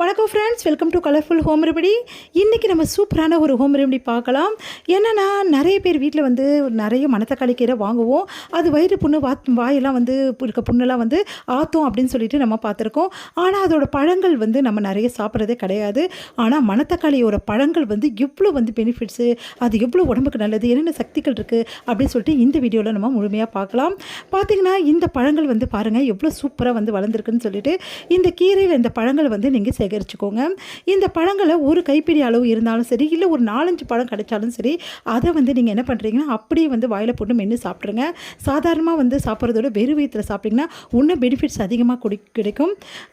வணக்கம் friends welcome to colourful home remedy இன்றைக்கி நம்ம சூப்பரான ஒரு ஹோம் ரெமடி பார்க்கலாம். என்னென்னா நிறைய பேர் வீட்டில் வந்து நிறைய மணத்தக்காளி கீரை வாங்குவோம். அது வயிறு புண்ணு வாத் வாயெல்லாம் வந்து இருக்க புண்ணெல்லாம் வந்து ஆற்றும் அப்படின்னு சொல்லிட்டு நம்ம பார்த்துருக்கோம். ஆனால் அதோட பழங்கள் வந்து நம்ம நிறைய சாப்பிட்றதே கிடையாது. ஆனால் மணத்தக்காளியோட பழங்கள் வந்து எவ்வளோ வந்து பெனிஃபிட்ஸு அது எவ்வளோ உடம்புக்கு நல்லது என்னென்ன சக்திகள் இருக்குது அப்படின்னு சொல்லிட்டு இந்த வீடியோவில் நம்ம முழுமையாக பார்க்கலாம். பார்த்தீங்கன்னா இந்த பழங்கள் வந்து பாருங்கள் எவ்வளோ சூப்பராக வந்து வளர்ந்துருக்குன்னு சொல்லிட்டு இந்த கீரையில் இந்த பழங்கள் வந்து நீங்கள் சேகரிச்சுக்கோங்க. இந்த பழங்களை ஒரு கைப்பிடி அளவு இருந்தாலும் சரி இல்லை ஒரு நாலஞ்சு பழம் கிடைச்சாலும் சரி அதை வந்து நீங்கள் என்ன பண்ணுறீங்கன்னா அப்படியே வந்து வாயில் போட்டு மென்று சாப்பிட்ருங்க சாதாரணமாக வந்து சாப்பிட்றதோட வெறும் வயிற்றில் சாப்பிட்டிங்கன்னா இன்னும் பெனிஃபிட்ஸ் அதிகமாக குடி கிடைக்கும்.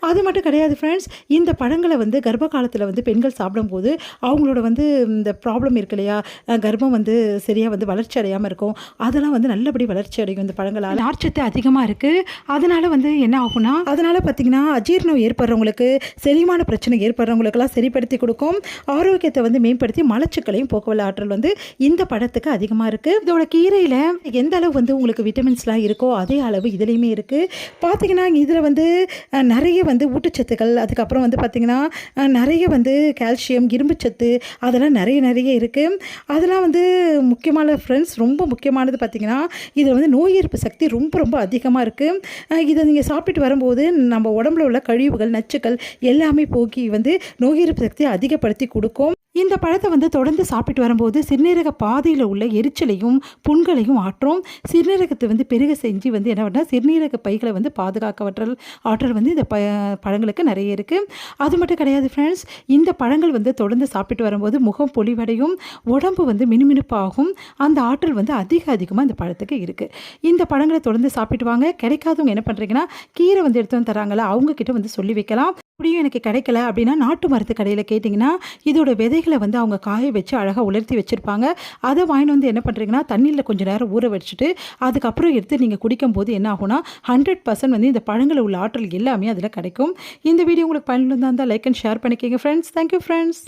அது மட்டும் கிடையாது ஃப்ரெண்ட்ஸ் இந்த பழங்களை வந்து கர்ப்ப காலத்தில் வந்து பெண்கள் சாப்பிடும்போது அவங்களோட வந்து இந்த ப்ராப்ளம் இருக்கு இல்லையா கர்ப்பம் வந்து சரியாக வந்து வளர்ச்சி அடையாமல் இருக்கும். அதெல்லாம் வந்து நல்லபடி வளர்ச்சி அடையும் இந்த பழங்களால். நார்ச்சத்து அதிகமாக இருக்குது அதனால் வந்து என்ன ஆகும்னா அதனால் பார்த்திங்கன்னா அஜீரணம் ஏற்படுறவங்களுக்கு செரிமான பிரச்சனை ஏற்படுறவங்களுக்கெல்லாம் சரிப்படுத்தி கொடுக்கும். ஆரோக்கியத்தை வந்து மேம்படுத்தி மலச்சுக்களையும் போக்குவரத்து ஆற்றல் வந்து இந்த பழத்துக்கு அதிகமாக இருக்குது இதோட கீரையில் எந்த அளவு வந்து உங்களுக்கு விட்டமின்ஸ்லாம் இருக்கோ அதே அளவு இதுலேயுமே இருக்குது பார்த்தீங்கன்னா இதில் வந்து நிறைய வந்து ஊட்டச்சத்துக்கள் அதுக்கப்புறம் வந்து பார்த்திங்கன்னா நிறைய வந்து கால்சியம் இரும்புச்சத்து அதெல்லாம் நிறைய நிறைய இருக்குது அதெல்லாம் வந்து முக்கியமான ஃப்ரெண்ட்ஸ் ரொம்ப முக்கியமானது பார்த்திங்கன்னா இதில் வந்து நோய் எதிர்ப்பு சக்தி ரொம்ப ரொம்ப அதிகமாக இருக்குது இதை நீங்கள் சாப்பிட்டு வரும்போது நம்ம உடம்புல உள்ள கழிவுகள் நச்சுக்கள் எல்லாமே போக்கி வந்து நோய் எதிர்ப்பு சக்தியை அதிகப்படுத்தி கொடுக்கும். இந்த பழத்தை வந்து தொடர்ந்து சாப்பிட்டு வரும்போது சிறுநீரக பாதையில் உள்ள எரிச்சலையும் புண்களையும் ஆற்றும். சிறுநீரகத்தை வந்து பெருக செஞ்சு வந்து என்ன பண்ணால் சிறுநீரக பைகளை வந்து பாதுகாக்கவற்றல் ஆற்றல் வந்து இந்த ப பழங்களுக்கு நிறைய இருக்குது அது மட்டும் கிடையாது ஃப்ரெண்ட்ஸ் இந்த பழங்கள் வந்து தொடர்ந்து சாப்பிட்டு வரும்போது முகம் பொலிவடையும் உடம்பு வந்து மினுமினுப்பாகும். அந்த ஆற்றல் வந்து அதிக அதிகமாக இந்த பழத்துக்கு இருக்குது இந்த பழங்களை தொடர்ந்து சாப்பிட்டு வாங்க. கிடைக்காதவங்க என்ன பண்ணுறீங்கன்னா கீரை வந்து எடுத்து வந்து தராங்களா அவங்கக்கிட்ட வந்து சொல்லி வைக்கலாம். அப்படியும் எனக்கு கிடைக்கல அப்படின்னா நாட்டு மரத்து கடையில் கேட்டிங்கன்னா இதோட விதைகளை வந்து அவங்க காய வச்சு அழகாக உலர்த்தி வச்சுருப்பாங்க. அதை வாங்கிட்டு வந்து என்ன பண்ணுறீங்கன்னா தண்ணியில் கொஞ்சம் நேரம் ஊற வச்சுட்டு அதுக்கப்புறம் எடுத்து நீங்கள் குடிக்கும்போது என்ன ஆகும்னா ஹண்ட்ரட் பர்சன்ட் வந்து இந்த பழங்களில் உள்ள ஆற்றல் எல்லாமே அதில் கிடைக்கும். இந்த வீடியோ உங்களுக்கு பயனுள்ளதாக இருந்தால் லைக் அண்ட் ஷேர் பண்ணிக்கோங்க ஃப்ரெண்ட்ஸ் தேங்க்யூ ஃப்ரெண்ட்ஸ்